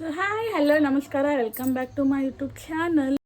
So hi hello ನಮಸ್ಕಾರ welcome back to my YouTube channel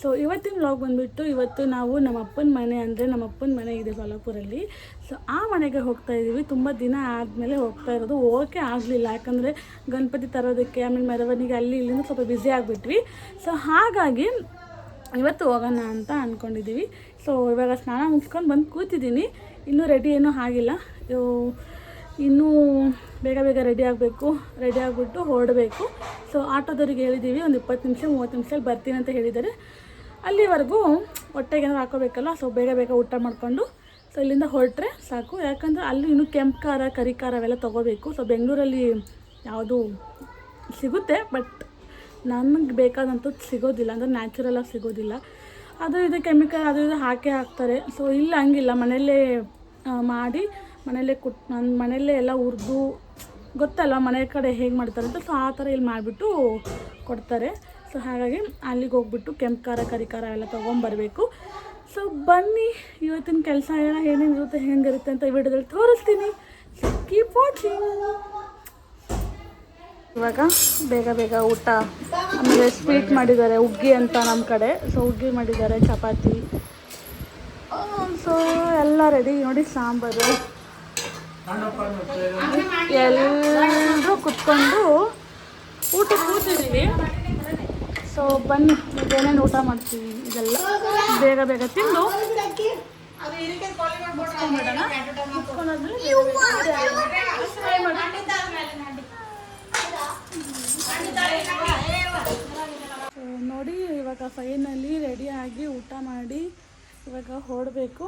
so ಇವತ್ತಿನ vlog ಬಂದುಬಿಟ್ಟು ಇವತ್ತು ನಾವು ನಮ್ಮ ಅಪ್ಪನ ಮನೆ ಅಂದರೆ ನಮ್ಮ ಅಪ್ಪನ ಮನೆ ಇದೆ ಸೊಲ್ಲಾಪುರಲ್ಲಿ. ಸೊ ಆ ಮನೆಗೆ ಹೋಗ್ತಾ ಇದ್ದೀವಿ ತುಂಬ ದಿನ ಆದಮೇಲೆ ಹೋಗ್ತಾ ಇರೋದು. ಹೋಗೋಕ್ಕೆ ಆಗಲಿಲ್ಲ. ಯಾಕಂದರೆ ಗಣಪತಿ ತರೋದಕ್ಕೆ, ಆಮೇಲೆ ಮೆರವಣಿಗೆ ಅಲ್ಲಿ ಇಲ್ಲಿಂದ ಸ್ವಲ್ಪ ಬ್ಯುಸಿ ಆಗಿಬಿಟ್ವಿ. ಸೊ ಹಾಗಾಗಿ ಇವತ್ತು ಹೋಗೋಣ ಅಂತ ಅಂದ್ಕೊಂಡಿದ್ದೀವಿ ಸೊ ಇವಾಗ ಸ್ನಾನ ಮುಗಿಸ್ಕೊಂಡು ಬಂದು ಕೂತಿದ್ದೀನಿ. ಇನ್ನೂ ರೆಡಿ ಏನೂ ಆಗಿಲ್ಲ. ಇನ್ನೂ ಬೇಗ ಬೇಗ ರೆಡಿ ಆಗಬೇಕು. ರೆಡಿ ಆಗಿಬಿಟ್ಟು ಹೊರಡಬೇಕು. ಸೊ ಆಟೋದವ್ರಿಗೆ ಹೇಳಿದ್ದೀವಿ ಒಂದು ಇಪ್ಪತ್ತು ನಿಮಿಷ, ಮೂವತ್ತು ನಿಮಿಷದಲ್ಲಿ ಬರ್ತೀನಿ ಅಂತ ಹೇಳಿದ್ದಾರೆ. ಅಲ್ಲಿವರೆಗೂ ಹೊಟ್ಟೆಗೆ ಏನಾದ್ರು ಹಾಕೋಬೇಕಲ್ಲ ಸೊ ಬೇಗ ಬೇಗ ಊಟ ಮಾಡಿಕೊಂಡು ಸೊ ಇಲ್ಲಿಂದ ಹೊರಟ್ರೆ ಸಾಕು. ಯಾಕಂದರೆ ಅಲ್ಲಿ ಇನ್ನೂ ಕೆಂಪು ಖಾರ, ಕರಿ ಖಾರ ಅವೆಲ್ಲ ತೊಗೋಬೇಕು. ಸೊ ಬೆಂಗಳೂರಲ್ಲಿ ಯಾವುದು ಸಿಗುತ್ತೆ ಬಟ್ ನನಗೆ ಬೇಕಾದಂಥದ್ದು ಸಿಗೋದಿಲ್ಲ. ಅಂದರೆ ನ್ಯಾಚುರಲಾಗಿ ಸಿಗೋದಿಲ್ಲ. ಅದು ಇದು ಕೆಮಿಕಲ್ ಅದು ಇದು ಹಾಕೇ ಹಾಕ್ತಾರೆ. ಸೊ ಇಲ್ಲ, ಹಂಗಿಲ್ಲ. ಮನೆಯಲ್ಲೇ ಮಾಡಿ ಮನೆಯಲ್ಲೇ ಕುಟ್ ನನ್ನ ಮನೆಯಲ್ಲೇ ಎಲ್ಲ ಹುರಿದು ಗೊತ್ತಲ್ಲ ಮನೆ ಕಡೆ ಹೇಗೆ ಮಾಡ್ತಾರೆ ಅಂತ? ಸೊ ಆ ಥರ ಇಲ್ಲಿ ಮಾಡಿಬಿಟ್ಟು ಕೊಡ್ತಾರೆ. ಸೊ ಹಾಗಾಗಿ ಅಲ್ಲಿಗೆ ಹೋಗ್ಬಿಟ್ಟು ಕೆಂಪು ಖಾರ, ಕರಿ ಖಾರ ಎಲ್ಲ ತೊಗೊಂಬರ್ಬೇಕು. ಸೊ ಬನ್ನಿ, ಇವತ್ತಿನ ಕೆಲಸ ಎಲ್ಲ ಏನೇನಿರುತ್ತೆ ಹೆಂಗಿರುತ್ತೆ ಅಂತ ವಿಡಿಯೋದಲ್ಲಿ ತೋರಿಸ್ತೀನಿ. ಕೀಪ್ ವಾಚಿಂಗ್ ಇವಾಗ ಬೇಗ ಬೇಗ ಊಟ, ಆಮೇಲೆ ಸ್ವೀಟ್ ಮಾಡಿದ್ದಾರೆ ಹುಗ್ಗಿ ಅಂತ ನಮ್ಮ ಕಡೆ. ಸೊ ಹುಗ್ಗಿ ಮಾಡಿದ್ದಾರೆ, ಚಪಾತಿ. ಸೊ ಎಲ್ಲ ರೆಡಿ ನೋಡಿ, ಸಾಂಬಾರು. ಎಲ್ಲರೂ ಕುತ್ಕೊಂಡು ಊಟ ಕೂತಿದ್ದೀವಿ. ಸೊ ಬನ್ನಿ ಏನೇನು ಊಟ ಮಾಡ್ತೀವಿ? ಇದೆಲ್ಲ ಬೇಗ ಬೇಗ ತಿಂದು ನೋಡಿ, ಇವಾಗ ಫೈನಲ್ಲಿ ರೆಡಿಯಾಗಿ ಊಟ ಮಾಡಿ ಇವಾಗ ಹೊಡಬೇಕು.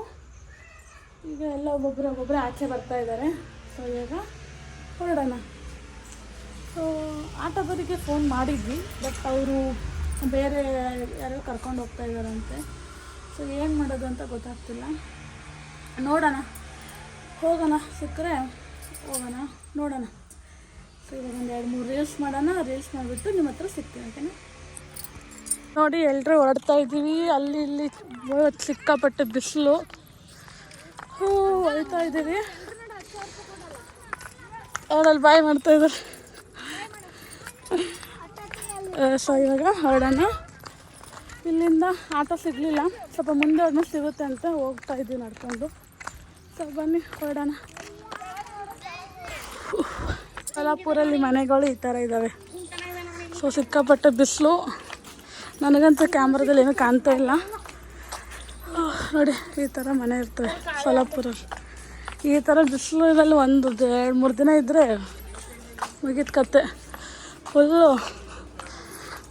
ಈಗ ಎಲ್ಲ ಒಬ್ಬೊಬ್ಬರು ಒಬ್ಬೊಬ್ಬರು ಆಚೆ ಬರ್ತಾ ಇದ್ದಾರೆ ಸೊ ಇವಾಗ ಹೊರಡೋಣ. ಸೊ ಬದಿಗೆ ಫೋನ್ ಮಾಡಿದ್ವಿ ಬಟ್ ಅವರು ಬೇರೆ ಯಾರೋ ಕರ್ಕೊಂಡು ಹೋಗ್ತಾ ಇದ್ದಾರಂತೆ. ಸೊ ಏನು ಮಾಡೋದು ಅಂತ ಗೊತ್ತಾಗ್ತಿಲ್ಲ. ನೋಡೋಣ. ಹೋಗೋಣ ಸಿಕ್ಕರೆ ಹೋಗೋಣ, ನೋಡೋಣ. ಸೊ ಇವಾಗ ಒಂದು ಎರಡು ಮೂರು ರೀಲ್ಸ್ ಮಾಡೋಣ. ರೀಲ್ಸ್ ಮಾಡಿಬಿಟ್ಟು ನಿಮ್ಮ ಹತ್ರ ಸಿಗ್ತೀನಿ ಓಕೆನಾ ನೋಡಿ ಎಲ್ಲರೂ ಹೊರಡ್ತಾ ಇದ್ದೀವಿ. ಅಲ್ಲಿ, ಇಲ್ಲಿ ಸಿಕ್ಕಾಪಟ್ಟೆ ಬಿಸಿಲು. ಹೂ ಹೊಳ್ತಾ ಇದ್ದೀವಿ. ಅವರಲ್ಲಿ ಬಾಯ್ ಮಾಡ್ತಾ ಇದ್ದಾರೆ? ಸೊ ಇವಾಗ ಹೊರಡೋಣ. ಇಲ್ಲಿಂದ ಆಟೋ ಸಿಗಲಿಲ್ಲ. ಸ್ವಲ್ಪ ಮುಂದೆ ಹೋದ್ಮೇಲೆ ಸಿಗುತ್ತೆ ಅಂತ ಹೋಗ್ತಾ ಇದ್ದೀವಿ ನಡ್ಕೊಂಡು. ಸೊ ಬನ್ನಿ, ಹೊರಡೋಣ. ಸೊಲಾಪುರಲ್ಲಿ ಮನೆಗಳು ಈ ಥರ ಇದ್ದಾವೆ. ಸೊ ಸಿಕ್ಕಾಪಟ್ಟೆ ಬಿಸಿಲು. ನನಗಂತೂ ಕ್ಯಾಮ್ರಾದಲ್ಲಿ ಏನೂ ಕಾಣ್ತಾ ಇಲ್ಲ. ನೋಡಿ, ಈ ಥರ ಮನೆ ಇರ್ತವೆ ಸೊಲಾಪುರಲ್ಲಿ ಈ ಥರ ಬಿಸಿಲಲ್ಲಿ ಒಂದು, ಎರಡು, ಮೂರು ದಿನ ಇದ್ದರೆ ಮುಗಿದ ಕತೆ. ಫುಲ್ಲು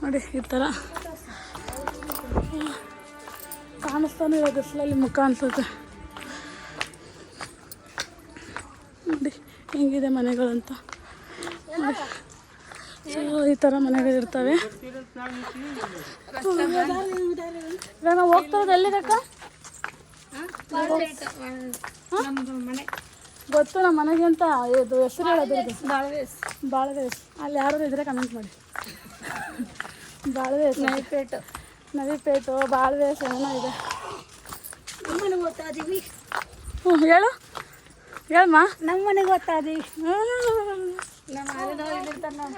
ನೋಡಿ ಈ ಥರ ಕಾಣಿಸ್ತಾನೆ ಇರೋದು ಅಸಲಲ್ಲಿ ಮುಖ ಅನ್ಸುತ್ತೆ. ನೋಡಿ ಹೆಂಗಿದೆ ಮನೆಗಳಂತ. ಈ ಥರ ಮನೆಗಳಿರ್ತವೆ. ಇವಾಗ ನಾವು ಹೋಗ್ತಾ ಇರೋದು ಎಲ್ಲಿಗಕ್ಕ ಗೊತ್ತು ನಮ್ಮ ಮನೆಗೆ ಅಂತ ಇದು ಹೆಸರು ಹೇಳೋದು ಬಾಳವೇಸ್ ಬಾಳವೇಸ್ ಅಲ್ಲಿ ಯಾರಾದ್ರು ಇದ್ರೆ ಕಮೆಂಟ್ ಮಾಡಿ. ಬಾಳವೇಸ್ ನವಿಪೇಟು. ನವಿಪೇಟು ಬಾಳವೇಸ್ ಏನೋ ಇದೆ. ನಮ್ಮನೆಗೆ ಓದ್ತಾದೀವಿ ಹ್ಞೂ ಹೇಳು. ಹೇಳಮ್ಮ. ನಮ್ಮ ಮನೆಗೆ ಓದ್ತಾದೀವಿ ಹ್ಮ್. ನಮ್ಮ ಹಾಲಿನವ್ರು ಇಲ್ಲಿರ್ತಾರೆ ನಾವು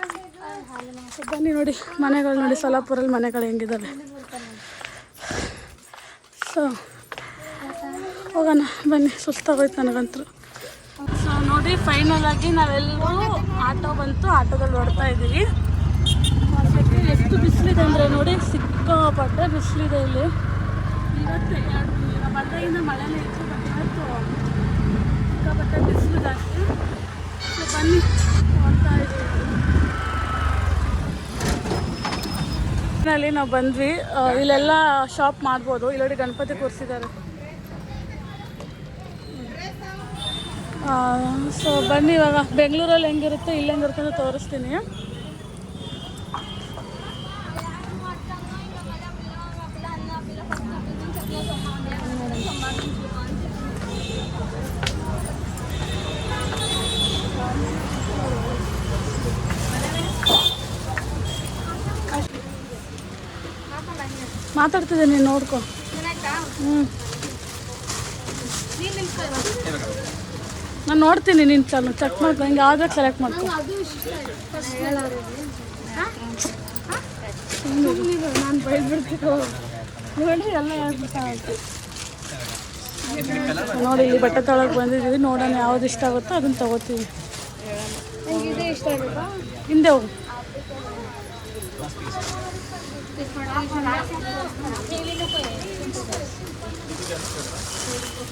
ಬನ್ನಿ ನೋಡಿ ಮನೆಗಳು ನೋಡಿ ಸೊಲ್ಲಾಪುರಲ್ಲಿ ಮನೆಗಳು ಹೆಂಗಿದ್ದಾವೆ ಸೊ ಹೋಗೋಣ ಬನ್ನಿ ಸುಸ್ತಾಗೋಯ್ತು ನನಗಂತೂ. ಸೊ ನೋಡಿ ಫೈನಲ್ ಆಗಿ ನಾವೆಲ್ಲರೂ ಆಟೋ ಬಂತು ಆಟೋದಲ್ಲಿ ಹೊಡ್ತಾ ಇದ್ದೀವಿ. ಎಷ್ಟು ಬಿಸಿಲಿದೆ ಅಂದರೆ ನೋಡಿ ಸಿಕ್ಕಾಪಟ್ಟೆ ಬಿಸಿಲಿದೆ ಇಲ್ಲಿ. ಇವತ್ತು ಎರಡು ಬಂದಾಗಿಂದ ಮಳೆನೇ ಇತ್ತು ಬಟ್ ಇವತ್ತು ಸಿಕ್ಕಾಪಟ್ಟೆ ಬಿಸಿಲು ಜಾಸ್ತಿ. ಸೊ ಬನ್ನಿ ಹೋಗ್ತಾ ಇದ್ದೀವಿ. ನಾವು ಬಂದ್ವಿ. ಇಲ್ಲೆಲ್ಲ ಶಾಪ್ ಮಾಡ್ಬೋದು. ಇಲ್ಲೋಡಿ ಗಣಪತಿ ಕೂರಿಸಿದ್ದಾರೆ. ಸೊ ಬನ್ನಿ ಇವಾಗ. ಬೆಂಗಳೂರಲ್ಲಿ ಹೆಂಗಿರುತ್ತೆ ಇಲ್ಲಿ ಹೆಂಗಿರುತ್ತೆ ಅಂತ ತೋರಿಸ್ತೀನಿ. ಮಾತಾಡ್ತಿದ್ದೆ ನೀನು ನೋಡ್ಕೊ ಹ್ಞೂ ನಾನು ನೋಡ್ತೀನಿ ನಿನ್ನ ಚಲ ಚೆಕ್ ಮಾಡ್ಕೊ ಹಿಂಗೆ ಆದರೆ ಸೆಲೆಕ್ಟ್ ಮಾಡ್ಕೊ. ನಾನು ನೋಡಿ ಎಲ್ಲ ಹೇಳ್ಬೇಕಾಗುತ್ತೆ ನೋಡಿ ಇಲ್ಲಿ ಬಟ್ಟೆ ತೊಳಗೆ ಬಂದಿದ್ದೀವಿ ನೋಡೋಣ ಯಾವ್ದು ಇಷ್ಟ ಆಗುತ್ತೋ ಅದನ್ನ ತಗೋತೀವಿ. ಹಿಂದೆ ಹೋಗು.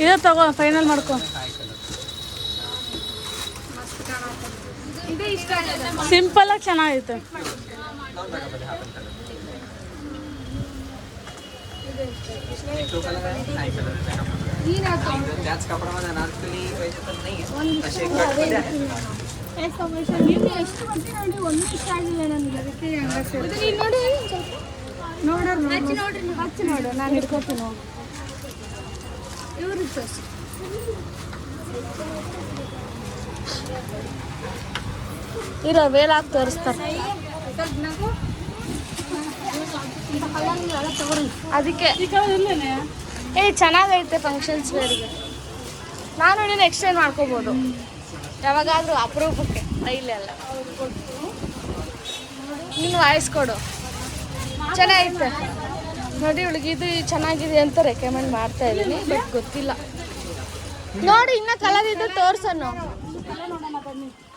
ಇದು ತಗೋ ಫೈನಲ್ ಮಾಡ್ಕೋ. ಸಿಂಪಲ್ ಆಗಿ ಚೆನ್ನಾಗೈತೆ. ಎಷ್ಟು ಬರ್ತೀನಿ ಒಂದು ಇಷ್ಟ ಆಗಿಲ್ಲ ನನಗೆ ಅದಕ್ಕೆ ನೋಡಿ ನೋಡೋರು ಹಚ್ಚಿ ನೋಡ್ರಿ ಹಚ್ಚಿ ನೋಡು. ನಾನು ಹಿಡ್ಕೊತೀನಿ ಹೋಗು ಇವ್ರು ತೋರಿಸಿ ಇರೋ ವೇಲಾಗಿ ತೋರಿಸ್ತಾರೆ. ಅದಕ್ಕೆ ಏ ಚೆನ್ನಾಗೈತೆ ಫಂಕ್ಷನ್ಸ್ ವೇರಿಗೆ ನಾನು ನೀನು ಎಕ್ಸ್ಚೇಂಜ್ ಮಾಡ್ಕೋಬೋದು. ಯಾವಾಗಾದರೂ ಅಪರೂಪಕ್ಕೆ ರೈಲೆಲ್ಲ ನೀನು ವಾಯ್ಸ್ ಕೊಡು. ಚೆನ್ನಾಗೈತೆ. ನೋಡಿ ಇವಳಿಗೆ ಇದು ಚೆನ್ನಾಗಿದೆ ಅಂತ ರೆಕಮೆಂಡ್ ಮಾಡ್ತಾ ಇದ್ದೀನಿ ಬಟ್ ಗೊತ್ತಿಲ್ಲ. ನೋಡಿ, ಇನ್ನ ಕಲರ್ ಇದು ತೋರ್ಸೋಣ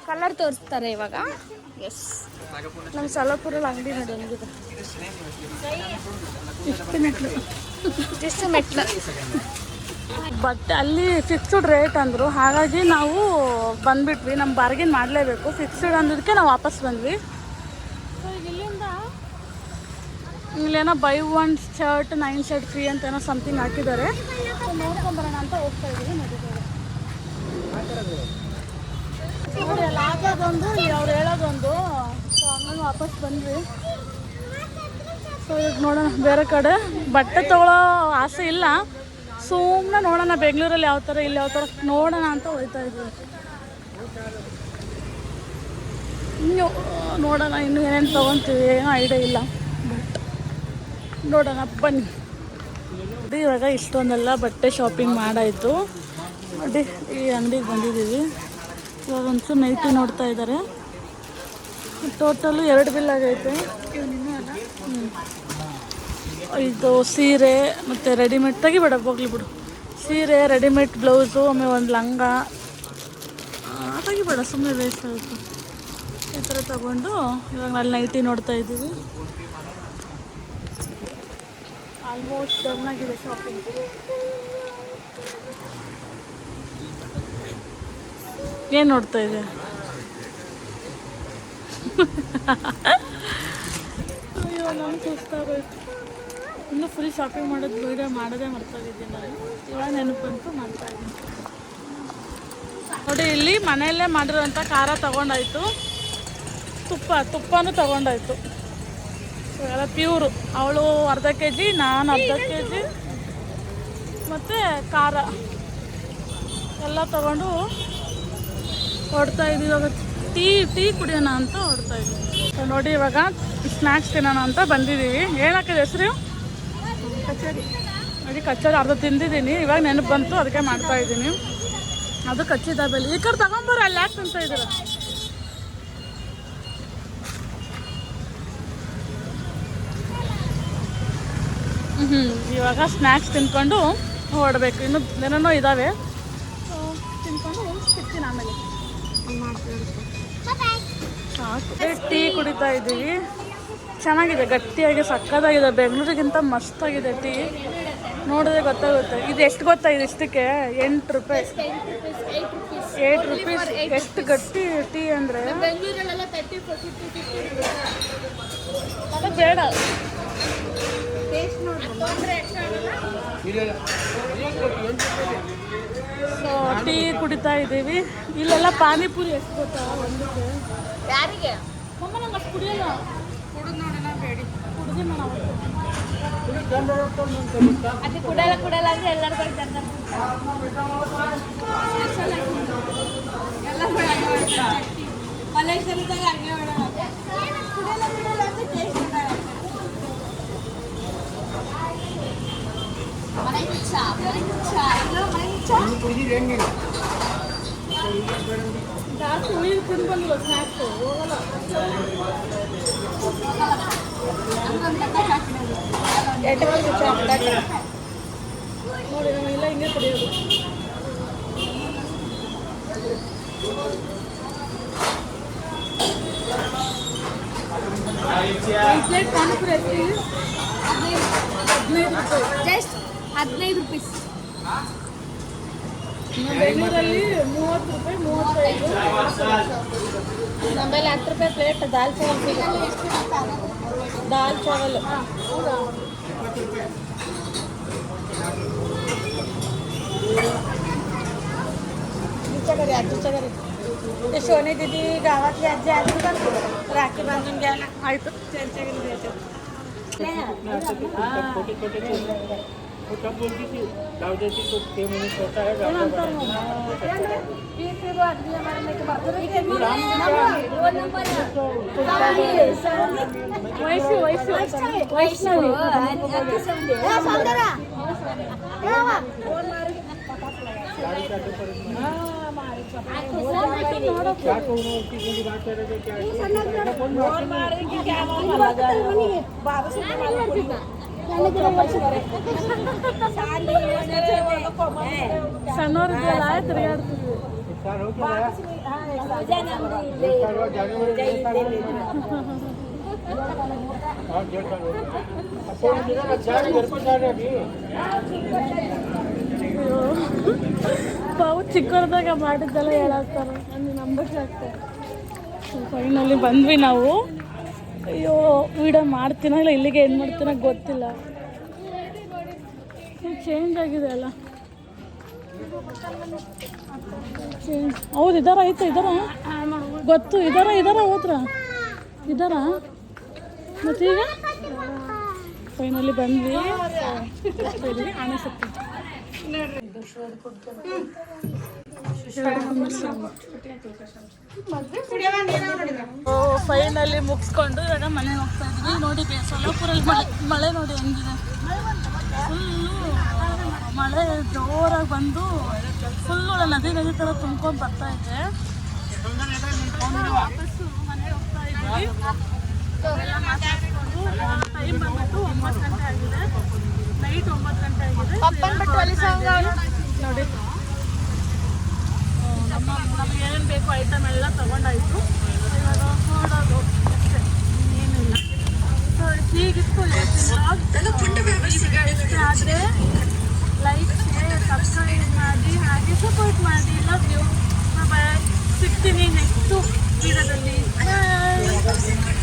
ಕಲರ್ ತೋರಿಸ್ತಾರೆ ಇವಾಗ. ಎಸ್ ನಮ್ಮ ಸೊಲ್ಲಾಪುರಲ್ಲಿ ಅಂಗಡಿ ನೋಡಿ ಹೆಂಗಿದೆ. ಮೆಟ್ಲು. ಬಟ್ ಅಲ್ಲಿ ಫಿಕ್ಸ್ಡ್ ರೇಟ್ ಅಂದರು. ಹಾಗಾಗಿ ನಾವು ಬಂದ್ಬಿಟ್ವಿ. ನಮ್ಮ ಬಾರ್ಗೇನ್ ಮಾಡಲೇಬೇಕು. ಫಿಕ್ಸ್ಡ್ ಅಂದಿದ್ದಕ್ಕೆ ನಾವು ವಾಪಸ್ ಬಂದ್ವಿ ಸೊ ಈಗ ಇಲ್ಲಿಂದ ಇಲ್ಲೇನೋ buy one shirt nine shirt free ಅಂತ ಏನೋ ಸಮಥಿಂಗ್ ಹಾಕಿದ್ದಾರೆ ನೋಡ್ಕೊಂಬರೋಣ ಅಂತ ಹೋಗ್ತಾ ಇದ್ದೀವಿ ನೋಡಿ, ಅಲ್ಲಿ ಹಾಕೋದೊಂದು ಅವ್ರು ಹೇಳೋದೊಂದು. ಸೊ ಹಂಗಾಗಿ ವಾಪಸ್ ಬಂದ್ವಿ. ಸೊ ಈಗ ನೋಡೋಣ, ಬೇರೆ ಕಡೆ. ಬಟ್ಟೆ ತೊಗೊಳೋ ಆಸೆ ಇಲ್ಲ. ಸುಮ್ಮನೆ ನೋಡೋಣ, ಬೆಂಗಳೂರಲ್ಲಿ ಯಾವ ಥರ, ಇಲ್ಲಿ ಯಾವ ಥರ, ನೋಡೋಣ ಅಂತ ಹೋಗ್ತಾ ಇದ್ವಿ. ಇನ್ನು, ನೋಡೋಣ, ಇನ್ನು ಏನೇನು ತೊಗೊತೀವಿ, ಏನೋ ಐಡಿಯಾ ಇಲ್ಲ. ನೋಡೋಣ ನೋಡಿ ಇವಾಗ ಇಷ್ಟೊಂದೆಲ್ಲ ಬಟ್ಟೆ ಶಾಪಿಂಗ್ ಮಾಡಾಯಿತು. ನೋಡಿ, ಈ ಅಂಗಡಿಗೆ ಬಂದಿದ್ದೀವಿ. ಇವಾಗ ಒಂಚೂರು ನೈಟಿ ನೋಡ್ತಾ ಇದ್ದಾರೆ. ಟೋಟಲು ಎರಡು ಬಿಲ್ ಆಗೈತೆ. ಇದು ಸೀರೆ ಮತ್ತು ರೆಡಿಮೇಡ್ ತೆಗಿಬೇಡ, ಹೋಗ್ಲಿ ಬಿಡು. ಸೀರೆ ರೆಡಿಮೇಡ್ ಬ್ಲೌಸು ಆಮೇಲೆ ಒಂದು ಲಂಗ. ತೆಗಿಬೇಡ ಸುಮ್ಮನೆ ವೇಸ್ಟ್ ಆಗುತ್ತೆ. ಈ ಥರ ತಗೊಂಡು ಇವಾಗ ಅಲ್ಲಿ ನೈಟಿ ನೋಡ್ತಾ ಇದ್ದೀವಿ. ಆಲ್ಮೋಸ್ಟ್ ಡನ್ ಆಗಿದೆ ಶಾಪಿಂಗ್ ಏನು ನೋಡ್ತಾ ಇದೆ ಅಯ್ಯೋ ನಾನು ಸುಸ್ತಾಗೋಯ್ತು ಇನ್ನೂ ಫುಲ್ ಶಾಪಿಂಗ್ ಮಾಡೋದು ವೀಡಿಯೋ ಮಾಡೋದೇ ಮರ್ತೋಗಿದ್ದೀನಿ ನಾನು. ಇವಾಗ ನೆನಪು ಬಂತು ಮಾಡ್ತಾ ಇದ್ದೀನಿ. ನೋಡಿ ಇಲ್ಲಿ ಮನೆಯಲ್ಲೇ ಮಾಡಿರೋಂಥ ಖಾರ ತಗೊಂಡಾಯ್ತು. ತುಪ್ಪ ತುಪ್ಪನೂ ತಗೊಂಡಾಯ್ತು. ಸೊ ಎಲ್ಲ ಪ್ಯೂರು ಅವಳು ಅರ್ಧ ಕೆ ಜಿ ನಾನು ಅರ್ಧ ಕೆ ಜಿ ಮತ್ತು ಖಾರ. ಎಲ್ಲ ತಗೊಂಡು ಹೊಡ್ತಾ ಇದ್ದೀವಿ ಇವಾಗ. ಟೀ ಟೀ ಕುಡಿಯೋಣ ಅಂತ ಹೊಡ್ತಾ ಇದ್ದೀವಿ ನೋಡಿ ಇವಾಗ ಸ್ನ್ಯಾಕ್ಸ್ ತಿನ್ನೋಣ ಅಂತ ಬಂದಿದ್ದೀವಿ. ಏನಾಕಿದೆ ಹೆಸರು? ಕಚೇರಿ. ನೋಡಿ ಕಚೇರಿ ಅರ್ಧ ತಿಂದಿದ್ದೀನಿ. ಇವಾಗ ನೆನಪು ಬಂತು ಅದಕ್ಕೆ ಮಾಡ್ತಾ ಇದ್ದೀನಿ. ಅದು ಕಚ್ಚಿದ ಬೆಲೆ. ಈ ಕಡೆ ತಗೊಂಬರ ಅಲ್ಲಿ ಯಾಕೆ ತಿಂತ ಇದ್ದೀರ? ಇವಾಗ ಸ್ನ್ಯಾಕ್ಸ್ ತಿನ್ಕೊಂಡು ಓಡಬೇಕು ಇನ್ನು ಏನೇನೋ ಇದ್ದಾವೆ ಸೊ ತಿನ್ಕೊಂಡು ಸಿಗ್ತೀನಿ ಆಮೇಲೆ. ಸಾಕು ಟೀ ಕುಡಿತಾ ಇದ್ದೀವಿ. ಚೆನ್ನಾಗಿದೆ ಗಟ್ಟಿಯಾಗಿ ಸಕ್ಕತ್ತಾಗಿದೆ. ಬೆಂಗಳೂರಿಗಿಂತ ಮಸ್ತಾಗಿದೆ ಟೀ ನೋಡಿದ್ರೆ ಗೊತ್ತಾಗುತ್ತೆ. ಇದು ಎಷ್ಟು ಗೊತ್ತಾ ಇದು ಇಷ್ಟಕ್ಕೆ? ಎಂಟು ರೂಪಾಯಿ. ಏಟ್ ರುಪೀಸ್ ಎಷ್ಟು ಗಟ್ಟಿ ಟೀ ಅಂದರೆ? ಬೇಡ ಟೇಸ್ಟ್ ನೋಡಿ ಸೊ ಟೀ ಕುಡಿತಾ ಇದ್ದೀವಿ. ಇಲ್ಲೆಲ್ಲ ಪಾನಿಪುರಿ ಎಷ್ಟು ಗೊತ್ತಾ? ಒಂದಕ್ಕೆ ಯಾರಿಗೆ? ಮಮ್ಮ ನಂಗೆ ಅಷ್ಟು ಕುಡಿಯಲ್ಲ. ಕುಡಿದು ನೋಡೋಣ ಬೇಡಿ. ಕುಡ್ದು ಅದು ಕುಡಲ್ಲ ಕುಡಲ್ಲ ಅಂದ್ರೆ ಎಲ್ಲರೂ ಬರ್ತಾರೆ ಎಲ್ಲ ಮಲೇಶ್ವರದಾಗ ಹಂಗೆ ಮಾಡೋಣ ಕುಡಲ್ಲ ಕುಡಲ್ಲ ಅಂದ್ರೆ ಟೇಸ್ಟ್ ಜಾಸ್ತಿ ಉಳಿ ತಿಂದು ಬಂದಿಲ್ಲ ಸ್ನ್ಯಾಕ್ಸು ಹೋಗಲ್ಲ ನೋಡಿ ನಾವೆಲ್ಲ ಹಿಂಗೆ ಕುಡಿಯೋದು ಒಂದು ಪ್ಲೇಟ್ ಪಾನಿಪುರಿ ಎಷ್ಟಿದೆ ಹದಿನೈದು ರೂಪಾಯಿ ಜಸ್ಟ್ ಹದಿನೈದು ರುಪೀಸ್ ನಮ್ಮ ಬೆಂಗಳೂರಲ್ಲಿ ಮೂವತ್ತು ರೂಪಾಯಿ ಮೂವತ್ತೈದು ನಮ್ಮಲ್ಲಿ ಹತ್ತು ರೂಪಾಯಿ ಪ್ಲೇಟ್ ದಾಲ್ ಚಾವಲ್ ಸಿಗುತ್ತೆ ದಾಲ್ ಚಾವಲ್ आजी घरी ते सोने दिदी गावातली आजी आली का राखी बांधून घ्यायला आयतो त्यांच्या घरी द्यायचं खोटं बोलती ती. जाऊ दे ती ते म्हणून छोटा आहे जाऊ दे. वैशू वैशू वैशू गाडीच्या आतपर्यंत नाही. क्या कहूं, किसी की बात करे तो क्या- म्हणजे कोण मारेल? बाबा ಸಣ್ಣವ್ರಿಗೆಲ್ಲ ಚಿಕ್ಕವ್ರದಾಗ ಮಾಡಿದ್ದೆಲ್ಲ ಹೇಳಾಕ್ತಾರೆ. ಅಂದರೆ ನಂಬರ್ ಆಗ್ತದೆ. ಫೈನಲಿ ಬಂದ್ವಿ ನಾವು. ಅಯ್ಯೋ, ವೀಡಿಯೋ ಮಾಡ್ತೀನ ಇಲ್ಲ ಇಲ್ಲಿಗೆ ಏನು ಮಾಡ್ತೀನ ಗೊತ್ತಿಲ್ಲ. ಚೇಂಜ್ ಆಗಿದೆ ಅಲ್ಲ. ಚೇಂಜ್ ಹೌದು, ಇದಾರ ಐತೆ ಇದಾರ? ಗೊತ್ತು, ಇದಾರ ಇದಾರ ಹೋದ್ರ? ಇದಾರ? ಮತ್ತೀಗ ಫೈನಲಿ ಬಂದ್ವಿ. ಅನಿಸುತ್ತೆ ಸತ್ತಿ ಫೈನಲಿ ಮುಗಿಸ್ಕೊಂಡು ಇವಾಗ ಮನೆಗೆ ಹೋಗ್ತಾ ಇದ್ವಿ ನೋಡಿ ಸೊಲ್ಲಪುರಲ್ಲಿ ಮಳೆ ಮಳೆ ನೋಡಿ ಹೆಂಗಿದೆ. ಫುಲ್ಲು ಮಳೆ ಜೋರಾಗಿ ಬಂದು ಫುಲ್ಲು ನದಿ ನದಿ ಥರ ತುಂಬ್ಕೊಂಡು ಬರ್ತಾ ಇದೆ. ವಾಪಸ್ಸು ಮನೆಗೆ ಹೋಗ್ತಾ ಇದ್ವಿ ಟೈಮ್ ಬಂದ್ಬಿಟ್ಟು ಒಂಬತ್ತು ಗಂಟೆ ಆಗಿದೆ ನೈಟ್ ಒಂಬತ್ತು ಗಂಟೆ ಆಗಿದೆ ನೋಡಿ ನಮ್ಮ ನಮ್ಗೆ ಏನೇನು ಬೇಕು ಐಟಮ್ ಎಲ್ಲ ತಗೊಂಡಾಯ್ತು. ಈಗ ಇಟ್ಕೊಳ್ಳಿ ಆದರೆ ಲೈಕ್ ಶೇರ್ ಸಬ್ಸ್ಕ್ರೈಬ್ ಮಾಡಿ ಹಾಗೆ ಸಪೋರ್ಟ್ ಮಾಡಿ ಲವ್ ಯು ಬಾಯ್ ಸಿಗ್ತೀನಿ ನೆಕ್ಸ್ಟು ವಿಡಿಯೋದಲ್ಲಿ ಬಾಯ್